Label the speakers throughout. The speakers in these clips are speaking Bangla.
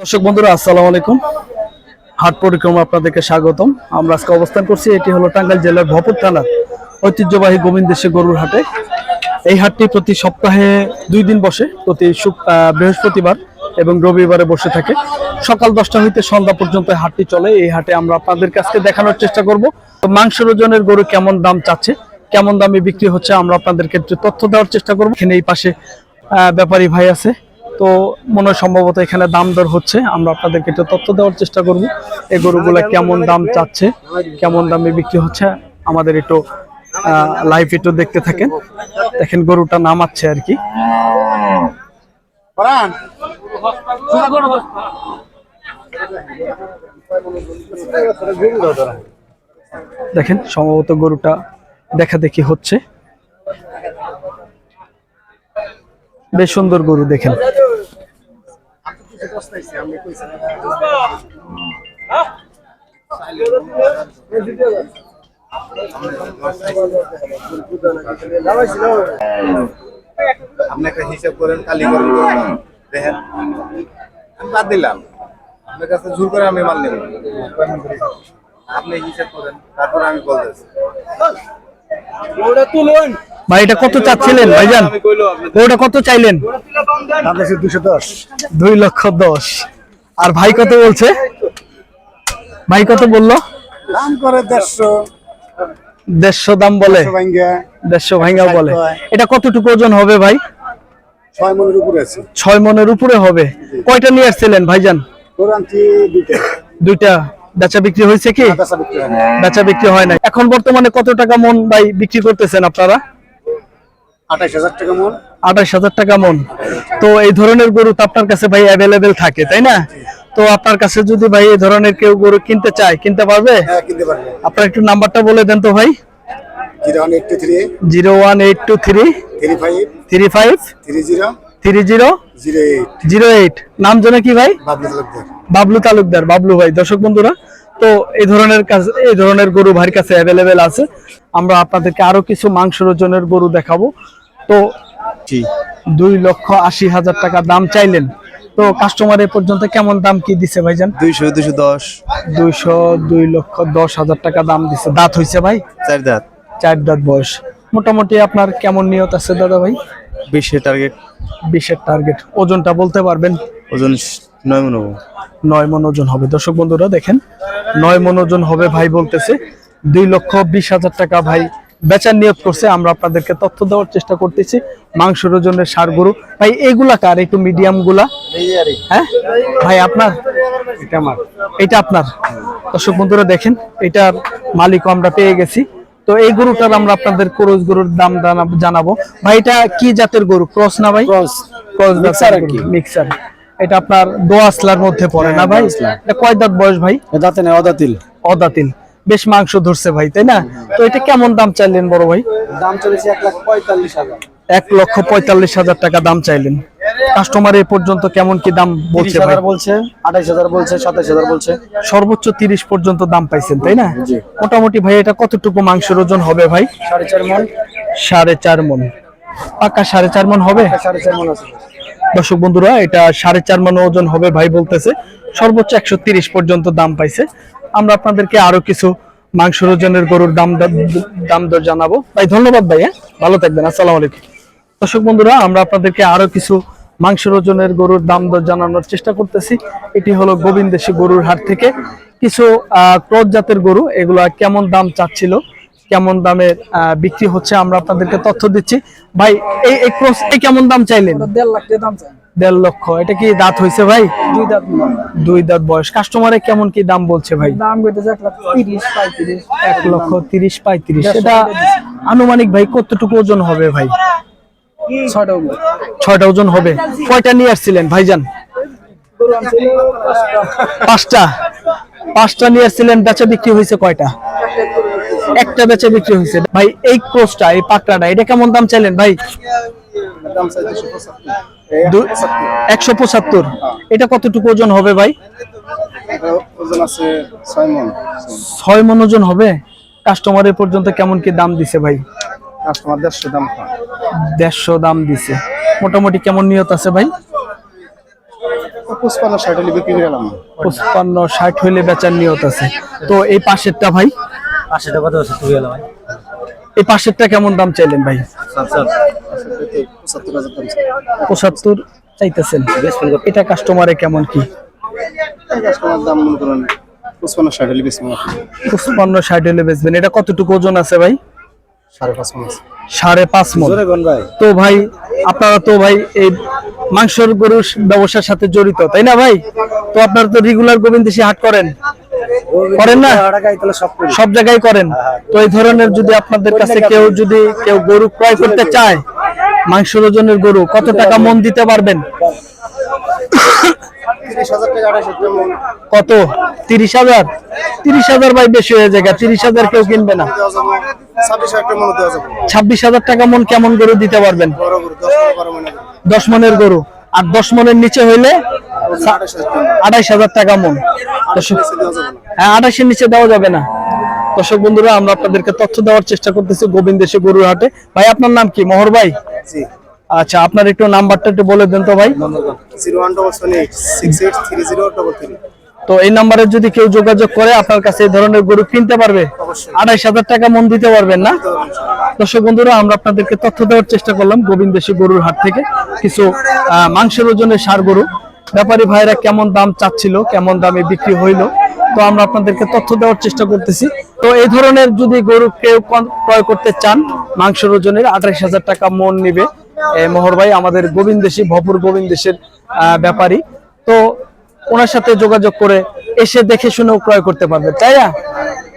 Speaker 1: দর্শক বন্ধুরা, আসসালামু আলাইকুম। হাট পরিক্রমা আপনাদেরকে স্বাগতম। আমরা আজকে অবস্থান করছি, এটি হলো টাঙ্গাইল জেলার ভপুর থানার ঐতিহ্যবাহী গোবিন্দেশ্বর গরুর হাটে। এই হাটটি প্রতি সপ্তাহে দুই দিন বসে, প্রতি বৃহস্পতিবার এবং রবিবারে বসে থাকে। সকাল দশটা হইতে সন্ধ্যা পর্যন্ত হাটটি চলে। এই হাটে আমরা আপনাদের কাছে দেখানোর চেষ্টা করব। তো মাংসের ওজনের গরু কেমন দাম চাচ্ছে, কেমন দামে বিক্রি হচ্ছে, আমরা আপনাদেরকে তথ্য দেওয়ার চেষ্টা করব। এখানে এই পাশে ব্যাপারী ভাই আছে। তো মনে হয় সম্ভবত এখানে দাম দর হচ্ছে। আমরা আপনাদেরকে একটু তথ্য দেওয়ার চেষ্টা করব এই গরুগুলা কেমন দাম চাচ্ছে কেমন দামে বিক্রি হচ্ছে। আমাদের একটু লাইভ একটু দেখতে থাকেন। দেখেন গরুটা নামাচ্ছে আর কি। দেখেন সম্ভবত গরুটা দেখা দেখি হচ্ছে। বেশ সুন্দর গরু দেখেন।
Speaker 2: আপনি একটা হিসাব করেন কালি করেন দেখেন আমি বাদ দিলাম। আপনার কাছে জোর করে আমি মাল নেব। আপনি হিসাব করেন তারপর আমি বলতেছি।
Speaker 1: ভাই, এটা কত চাচ্ছিলেন, ভাইজান? ওটা কত চাইলেন? দুই লক্ষ দশ। আর ভাই কত বলছে? ভাই কত বলল?
Speaker 2: দেড়শো
Speaker 1: দাম বলে। দেড়শো ভাইঙ্গা বলে। এটা কতটুকু ওজন হবে ভাই?
Speaker 2: ছয় মনের উপরে
Speaker 1: ছয় মনের উপরে হবে। কয়টা নিয়ে আসছিলেন, ভাইজান? দুইটা। বেচা বিক্রি হয়েছে কি? বেচা বিক্রি হয় না এখন বর্তমানে কত টাকা মন ভাই বিক্রি করতেছেন আপনারা?
Speaker 2: টাকা মন।
Speaker 1: আঠাশ হাজার টাকা মন। তো এই ধরনের গরু তো আপনার কাছে ভাই অ্যাভেলেবেল থাকে তাই না? তো আপনার কাছে যদি ভাই এই ধরনের কেউ গরু কিনতে চায় কিনতে পারবে?
Speaker 2: হ্যাঁ কিনতে পারবে।
Speaker 1: আপনার একটু নাম্বারটা বলে দেন তো ভাই।
Speaker 2: Zero one eight two three.
Speaker 1: Three.
Speaker 2: Five.
Speaker 1: Three
Speaker 2: zero.
Speaker 1: Three zero.
Speaker 2: Zero eight.
Speaker 1: নাম জানে কি ভাই?
Speaker 2: বাবলু তালুকদার।
Speaker 1: বাবলু তালুকদার বাবলু ভাই। দর্শক বন্ধুরা তো এই ধরনের কাজ এই ধরনের গরু ভাইয়ের কাছে অ্যাভেলেবেল আছে। আমরা আপনাদেরকে আরও কিছু মাংস ওজনের গরু দেখাবো। তো
Speaker 2: জি।
Speaker 1: দুই লক্ষ আশি হাজার টাকা দাম চাইলেন। তো কাস্টমার এ পর্যন্ত কেমন দাম কি দিছে ভাইজান?
Speaker 2: দুইশো দুইশো দশ।
Speaker 1: দুইশো দুই লক্ষ দশ হাজার টাকা দাম দিছে। দাঁত হইছে ভাই?
Speaker 2: চার দাঁত।
Speaker 1: চার দাঁত বয়স। মোটামুটি আপনার কেমন নিয়ত আছে দাদা ভাই?
Speaker 2: বিশে টার্গেট
Speaker 1: বিশের টার্গেট ওজনটা বলতে পারবেন?
Speaker 2: ওজন নয় মন
Speaker 1: নয় মন ওজন হবে। দর্শক বন্ধুরা দেখেন নয় মন ওজন হবে ভাই বলতেছে। দুই লক্ষ বিশ হাজার টাকা ভাই বেচার নিয়ত করছে। আমরা আপনাদেরকে তথ্য দেওয়ার চেষ্টা করতেছি। মাংসের ওজনের সার গরু। ভাই এগুলা কার? একটু মিডিয়ামগুলা? হ্যাঁ? ভাই আপনার?
Speaker 2: এটা আমার।
Speaker 1: এটা আপনার। দর্শক বন্ধুরা দেখেন এটার মালিকও আমরা পেয়ে গেছি। তো এই গরুটার আমরা আপনাদের ক্রস গরুর দাম জানাবো- জানাব। ভাই এটা কি জাতের গরু? ক্রস না ভাই?
Speaker 2: ক্রস।
Speaker 1: ক্রস
Speaker 2: আর কি।
Speaker 1: মিক্সার। এটা আপনার দোয়াসলার মধ্যে পড়ে না ভাই? এটা কয় দাঁত বয়স ভাই?
Speaker 2: দাঁতে নেই অদাতিল।
Speaker 1: অদাতিল বেশ মাংস ধরছে ভাই তাই না? তো এটা কেমন দাম চাইলেন বড় ভাই?
Speaker 2: দাম চলেছে এক লাখ পঁয়তাল্লিশ হাজার।
Speaker 1: এক লক্ষ পঁয়তাল্লিশ হাজার টাকা দাম চাইলেন। কাস্টমার এ পর্যন্ত কেমন কি দাম বলছে ভাই?
Speaker 2: বলছে আঠাইশ হাজার বলছে সাতাইশ হাজার বলছে।
Speaker 1: সর্বোচ্চ তিরিশ পর্যন্ত দাম পাইছেন তাই না? মোটামুটি ভাই এটা কতটুকু মাংসের ওজন হবে ভাই?
Speaker 2: সাড়ে চার মন।
Speaker 1: সাড়ে চার মন। পাকা সাড়ে চার মন হবে?
Speaker 2: সাড়ে চার মন আছে।
Speaker 1: দর্শক বন্ধুরা এটা সাড়ে চার মন ওজন হবে ভাই বলতেছে। সর্বোচ্চ একশো তিরিশ পর্যন্ত দাম পাইছে। আমরা আপনাদেরকে আরও কিছু মাংস ওজনের গরুর দাম দাম দর জানাব। ভাই ধন্যবাদ ভাই হ্যাঁ? ভালো থাকবেন আসসালামু আলাইকুম। দর্শক বন্ধুরা আমরা আপনাদেরকে আরও কিছু মাংসের ওজনের গরুর দাম দর জানানোর চেষ্টা করতেছি। এটি হলো গোবিন্দেশী গরুর হাট থেকে। কিছু আহ, ক্রস জাতের গরু এগুলা কেমন দাম চাচ্ছিল? কেমন দামের আহ, বিক্রি হচ্ছে আমরা আপনাদেরকে তথ্য দিচ্ছি। ভাই এই এই ক্রস এই কেমন দাম চাইলেন?
Speaker 3: দেড় লাখ দাম চাই
Speaker 1: দেড় লক্ষ। এটা কি দাঁত হয়েছে ভাই?
Speaker 3: দুই দাঁত।
Speaker 1: দুই দাঁত বয়স। কাস্টমারে কেমন কি দাম বলছে ভাই?
Speaker 3: দাম কইতেছে এক লাখ তিরিশ পঁয়ত্রিশ।
Speaker 1: এক লক্ষ তিরিশ পঁয়ত্রিশ। এটা আনুমানিক ভাই কতটুকু ওজন হবে ভাই?
Speaker 3: ছয়টা
Speaker 1: ওজন। হবে। কয়টা নিয়ে আসছিলেন ভাইজান।
Speaker 3: পাঁচটা।
Speaker 1: পাঁচটা নিয়ে আসছিলেন বেচা বিক্রি হয়েছে কয়টা? একটা বেচা বিক্রি হয়েছে। ভাই এই ক্রোসটা এই পাকড়াটা এটা কেমন দাম চাইলেন ভাই? একশো পঁচাত্তর। এটা কতটুকু ওজন হবে ভাই?
Speaker 2: ওজন আছে ছয় মন
Speaker 1: ছয় মন ওজন হবে? কাস্টমারের পর্যন্ত কেমন কি দাম দিছে ভাই?
Speaker 2: কাস্টমার দেড়শো দাম
Speaker 1: দেড়শো দাম দিছে। মোটামুটি কেমন নিয়ত আছে ভাই?
Speaker 2: পুষ্পান্ন ষাট হলে বিক্রি করে
Speaker 1: পঁচপান্ন ষাট হইলে বেচার নিয়ত আছে। তো এই পাশেরটা ভাই?
Speaker 4: পাঁচশো কত আছে তুই এলো ভাই?
Speaker 1: এই পাশেরটা কেমন দাম চাইলেন ভাই?
Speaker 2: পঁচাত্তর
Speaker 1: চাইতেছেন। এটা কাস্টমারে কেমন কি?
Speaker 2: পুষ্পান্ন ষাট হলে
Speaker 1: বেচবেন এটা কতটুকু ওজন আছে ভাই?
Speaker 2: সাড়ে পাঁচ মাস
Speaker 1: সাড়ে পাঁচ মন।
Speaker 2: ভাই।
Speaker 1: তো ভাই আপনারা তো ভাই এই মাংসের গরুর ব্যবসার সাথে জড়িত তাই না ভাই? তো আপনারা তো রেগুলার গোবিন্দেশি হাট করেন। করেন না? সব জায়গায় করেন। তো এই ধরনের যদি আপনাদের কাছে কেউ যদি কেউ গরু ক্রয় করতে চায় মাংসের ওজনের গরু কত টাকা মন দিতে পারবেন? কত? তিরিশ হাজার? তিরিশ হাজার ভাই বেশি হয়ে যায় তিরিশ হাজার কেউ কিনবে না।
Speaker 2: ছাব্বিশ হাজার টাকা মনে
Speaker 1: মন কেমন গরু দিতে পারবেন?
Speaker 2: দশ মনে
Speaker 1: মনের গরু। আর দশ মনের নিচে হইলে
Speaker 2: আড়াইশ হাজার টাকা
Speaker 1: মন। হ্যাঁ আড়াইশের নিচে দেওয়া যাবে না। দর্শক বন্ধুরা আমরা আপনাদেরকে তথ্য দেওয়ার চেষ্টা করতেছি গোবিন্দেশে গরুর হাটে। ভাই আপনার নাম কি? মোহর ভাই? আচ্ছা আপনার একটু নাম্বারটা একটু বলে দেন তো ভাই। তো এই নাম্বারে যদি কেউ যোগাযোগ করে আপনার কাছে এই ধরনের গরু কিনতে পারবে। আড়াইশ হাজার টাকা মন দিতে পারবেন না। দর্শক বন্ধুরা আমরা আপনাদেরকে তথ্য দেওয়ার চেষ্টা করলাম গোবিন্দেশী গরুর হাট থেকে। কিছু মাংসের ওজনের সার গরু। ব্যাপারী ভাইরা কেমন দাম চাচ্ছিল, কেমন দামে বিক্রি হইল, তো আমরা আপনাদেরকে তথ্য দেওয়ার চেষ্টা করতেছি। তো এই ধরনের যদি গরু কেউ ক্রয় করতে চান, মাংসের ওজনের আঠাইশ হাজার টাকা মন নিবে। মোহর ভাই, আমাদের গোবিন্দেশী ভপুর গোবিন্দেশের ব্যাপারী। তো ওনার সাথে যোগাযোগ করে এসে দেখে শুনেও ক্রয় করতে পারবেন তাই না?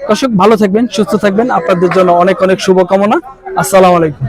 Speaker 1: দর্শক, ভালো থাকবেন, সুস্থ থাকবেন। আপনাদের জন্য অনেক অনেক শুভকামনা। আসসালামু আলাইকুম।